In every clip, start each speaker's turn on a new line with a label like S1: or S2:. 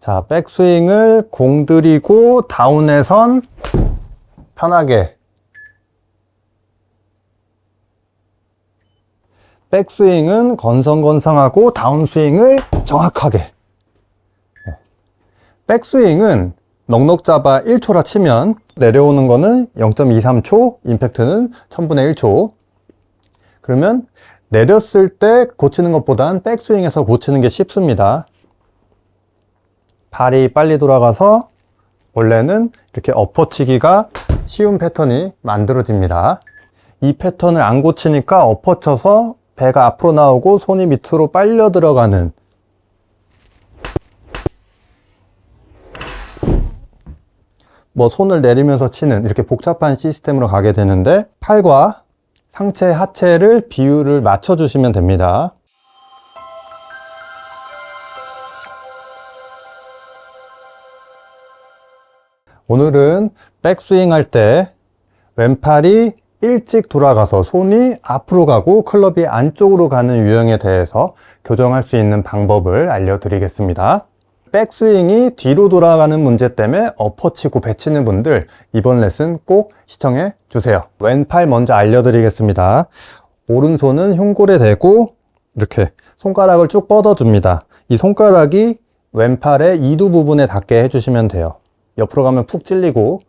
S1: 자, 백스윙을 공들이고 다운에선 편하게. 백스윙은 건성건성하고 다운스윙을 정확하게. 네. 백스윙은 넉넉 잡아 1초라 치면 내려오는 거는 0.23초, 임팩트는 1000분의 1초. 그러면 내렸을 때 고치는 것보단 백스윙에서 고치는 게 쉽습니다 발이 빨리 돌아가서 원래는 이렇게 엎어치기가 쉬운 패턴이 만들어집니다. 이 패턴을 안 고치니까 엎어쳐서 배가 앞으로 나오고 손이 밑으로 빨려 들어가는 뭐 손을 내리면서 치는 이렇게 복잡한 시스템으로 가게 되는데 팔과 상체 하체를 비율을 맞춰 주시면 됩니다. 오늘은 백스윙 할 때 왼팔이 일찍 돌아가서 손이 앞으로 가고 클럽이 안쪽으로 가는 유형에 대해서 교정할 수 있는 방법을 알려드리겠습니다. 백스윙이 뒤로 돌아가는 문제 때문에 엎어치고 배치는 분들 이번 레슨 꼭 시청해 주세요. 왼팔 먼저 알려드리겠습니다. 오른손은 흉골에 대고 이렇게 손가락을 쭉 뻗어줍니다. 이 손가락이 왼팔의 이두 부분에 닿게 해주시면 돼요. 옆으로 가면 푹 찔리고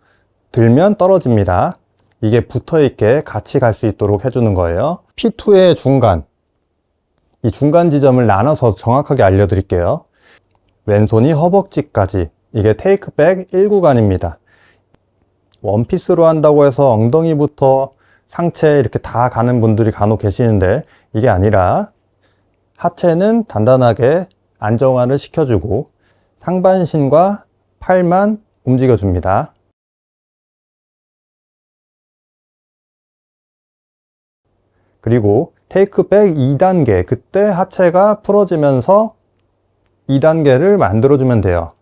S1: 들면 떨어집니다. 이게 붙어 있게 같이 갈 수 있도록 해주는 거예요. P2의 중간. 이 중간 지점을 나눠서 정확하게 알려드릴게요. 왼손이 허벅지까지. 이게 테이크백 1구간입니다. 원피스로 한다고 해서 엉덩이부터 상체 이렇게 다 가는 분들이 간혹 계시는데 이게 아니라 하체는 단단하게 안정화를 시켜주고 상반신과 팔만 움직여 줍니다. 그리고 테이크백 2단계, 그때 하체가 풀어지면서 2단계를 만들어주면 돼요.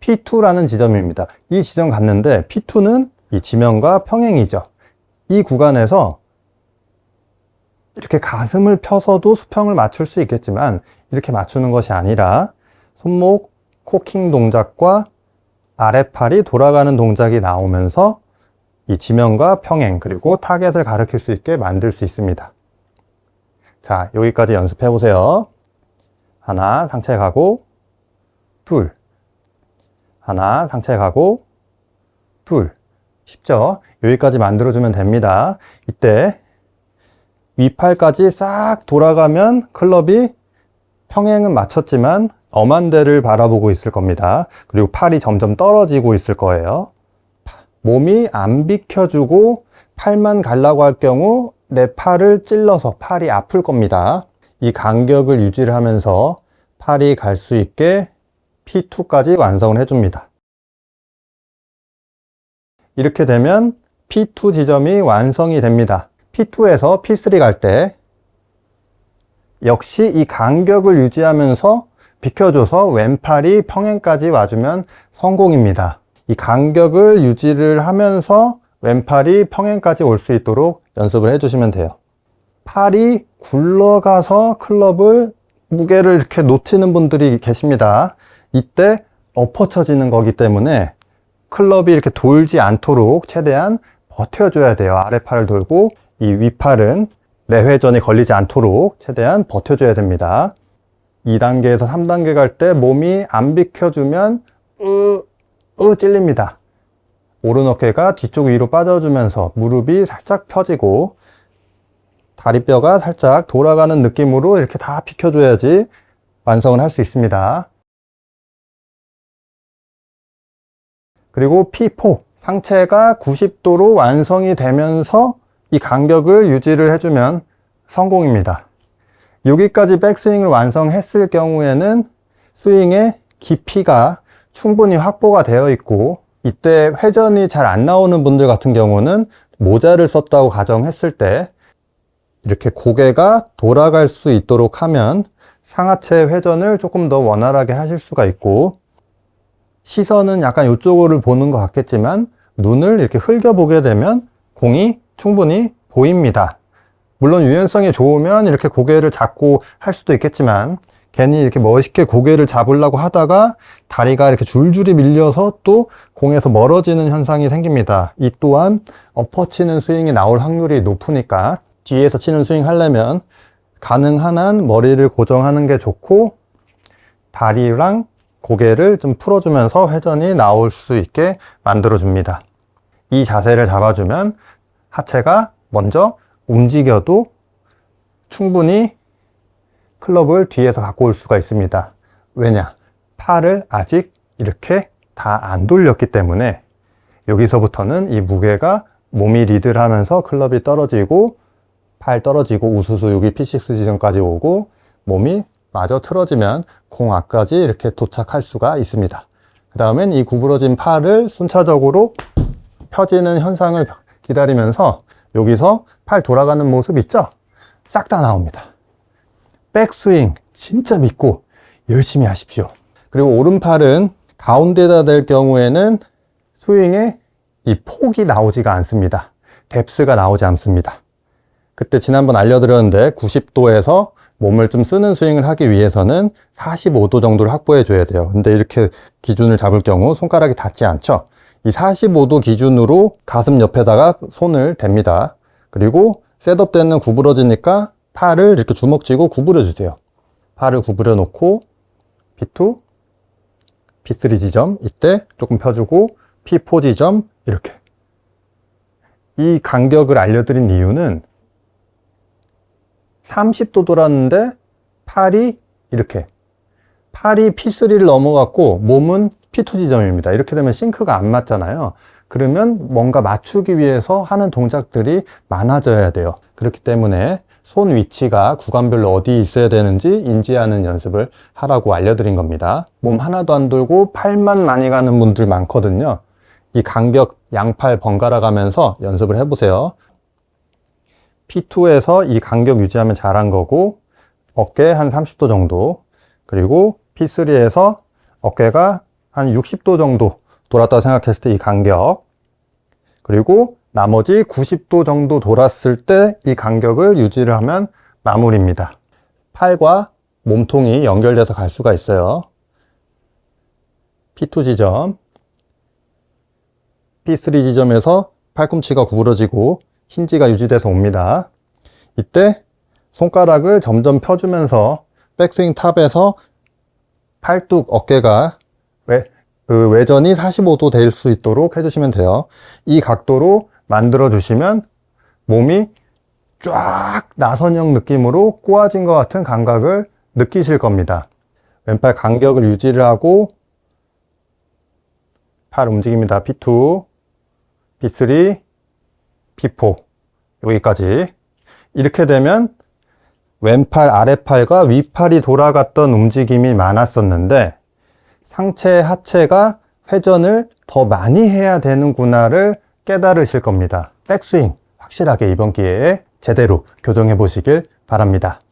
S1: P2라는 지점입니다. 이 지점 갔는데 P2는 이 지면과 평행이죠. 이 구간에서 이렇게 가슴을 펴서도 수평을 맞출 수 있겠지만 이렇게 맞추는 것이 아니라 손목 코킹 동작과 아래팔이 돌아가는 동작이 나오면서 이 지면과 평행 그리고 타겟을 가리킬 수 있게 만들 수 있습니다. 자, 여기까지 연습해 보세요. 하나, 상체 가고, 둘. 하나, 상체 가고, 둘. 쉽죠? 여기까지 만들어주면 됩니다. 이때 위팔까지 싹 돌아가면 클럽이 평행은 맞췄지만 엄한 데를 바라보고 있을 겁니다. 그리고 팔이 점점 떨어지고 있을 거예요. 몸이 안 비켜주고 팔만 가려고 할 경우 내 팔을 찔러서 팔이 아플 겁니다. 이 간격을 유지를 하면서 팔이 갈 수 있게 P2까지 완성을 해줍니다. 이렇게 되면 P2 지점이 완성이 됩니다. P2에서 P3 갈 때 역시 이 간격을 유지하면서 비켜줘서 왼팔이 평행까지 와주면 성공입니다. 이 간격을 유지를 하면서 왼팔이 평행까지 올 수 있도록 연습을 해주시면 돼요. 팔이 굴러가서 클럽을 무게를 이렇게 놓치는 분들이 계십니다. 이때 엎어쳐지는 거기 때문에 클럽이 이렇게 돌지 않도록 최대한 버텨줘야 돼요. 아래팔을 돌고 이 윗팔은 내회전이 걸리지 않도록 최대한 버텨줘야 됩니다. 2단계에서 3단계 갈 때 몸이 안 비켜주면 으, 으 찔립니다. 오른 어깨가 뒤쪽 위로 빠져주면서 무릎이 살짝 펴지고 다리뼈가 살짝 돌아가는 느낌으로 이렇게 다 비켜줘야지 완성을 할 수 있습니다. 그리고 P4 상체가 90도로 완성이 되면서 이 간격을 유지를 해주면 성공입니다. 여기까지 백스윙을 완성했을 경우에는 스윙의 깊이가 충분히 확보가 되어 있고 이때 회전이 잘 안 나오는 분들 같은 경우는 모자를 썼다고 가정했을 때 이렇게 고개가 돌아갈 수 있도록 하면 상하체 회전을 조금 더 원활하게 하실 수가 있고 시선은 약간 이쪽으로 보는 것 같겠지만 눈을 이렇게 흘겨보게 되면 공이 충분히 보입니다. 물론 유연성이 좋으면 이렇게 고개를 잡고 할 수도 있겠지만 괜히 이렇게 멋있게 고개를 잡으려고 하다가 다리가 이렇게 줄줄이 밀려서 또 공에서 멀어지는 현상이 생깁니다. 이 또한 엎어치는 스윙이 나올 확률이 높으니까 뒤에서 치는 스윙 하려면 가능한 한 머리를 고정하는 게 좋고 다리랑 고개를 좀 풀어주면서 회전이 나올 수 있게 만들어줍니다. 이 자세를 잡아주면 하체가 먼저 움직여도 충분히 클럽을 뒤에서 갖고 올 수가 있습니다. 왜냐? 팔을 아직 이렇게 다 안 돌렸기 때문에 여기서부터는 이 무게가 몸이 리드를 하면서 클럽이 떨어지고 팔 떨어지고 우수수 여기 P6 지점까지 오고 몸이 마저 틀어지면 공 앞까지 이렇게 도착할 수가 있습니다. 그 다음엔 이 구부러진 팔을 순차적으로 펴지는 현상을 기다리면서 여기서 팔 돌아가는 모습 있죠? 싹 다 나옵니다. 백스윙 진짜 믿고 열심히 하십시오. 그리고 오른팔은 가운데다 댈 경우에는 스윙에 이 폭이 나오지가 않습니다. 뎁스가 나오지 않습니다. 그때 지난번 알려드렸는데 90도에서 몸을 좀 쓰는 스윙을 하기 위해서는 45도 정도를 확보해 줘야 돼요. 근데 이렇게 기준을 잡을 경우 손가락이 닿지 않죠. 이 45도 기준으로 가슴 옆에다가 손을 댑니다. 그리고 셋업 때는 구부러지니까 팔을 이렇게 주먹 쥐고 구부려 주세요. 팔을 구부려 놓고 P2, P3 지점 이때 조금 펴주고 P4 지점 이렇게 이 간격을 알려드린 이유는 30도 돌았는데 팔이 이렇게 팔이 P3를 넘어갔고 몸은 P2 지점입니다. 이렇게 되면 싱크가 안 맞잖아요. 그러면 뭔가 맞추기 위해서 하는 동작들이 많아져야 돼요. 그렇기 때문에 손 위치가 구간별로 어디 있어야 되는지 인지하는 연습을 하라고 알려드린 겁니다. 몸 하나도 안 돌고 팔만 많이 가는 분들 많거든요. 이 간격 양팔 번갈아 가면서 연습을 해보세요. P2에서 이 간격 유지하면 잘한 거고 어깨 한 30도 정도 그리고 P3에서 어깨가 한 60도 정도 돌았다고 생각했을 때 이 간격 그리고 나머지 90도 정도 돌았을 때 이 간격을 유지를 하면 마무리입니다. 팔과 몸통이 연결돼서 갈 수가 있어요. P2 지점, P3 지점에서 팔꿈치가 구부러지고 힌지가 유지돼서 옵니다. 이때 손가락을 점점 펴주면서 백스윙 탑에서 팔뚝 어깨가 외, 그 외전이 45도 될 수 있도록 해주시면 돼요. 이 각도로 만들어 주시면 몸이 쫙 나선형 느낌으로 꼬아진 것 같은 감각을 느끼실 겁니다. 왼팔 간격을 유지를 하고 팔 움직입니다. P2, P3, P4 여기까지 이렇게 되면 왼팔 아랫팔과 윗팔이 돌아갔던 움직임이 많았었는데 상체 하체가 회전을 더 많이 해야 되는구나를 깨달으실 겁니다. 백스윙 확실하게 이번 기회에 제대로 교정해 보시길 바랍니다.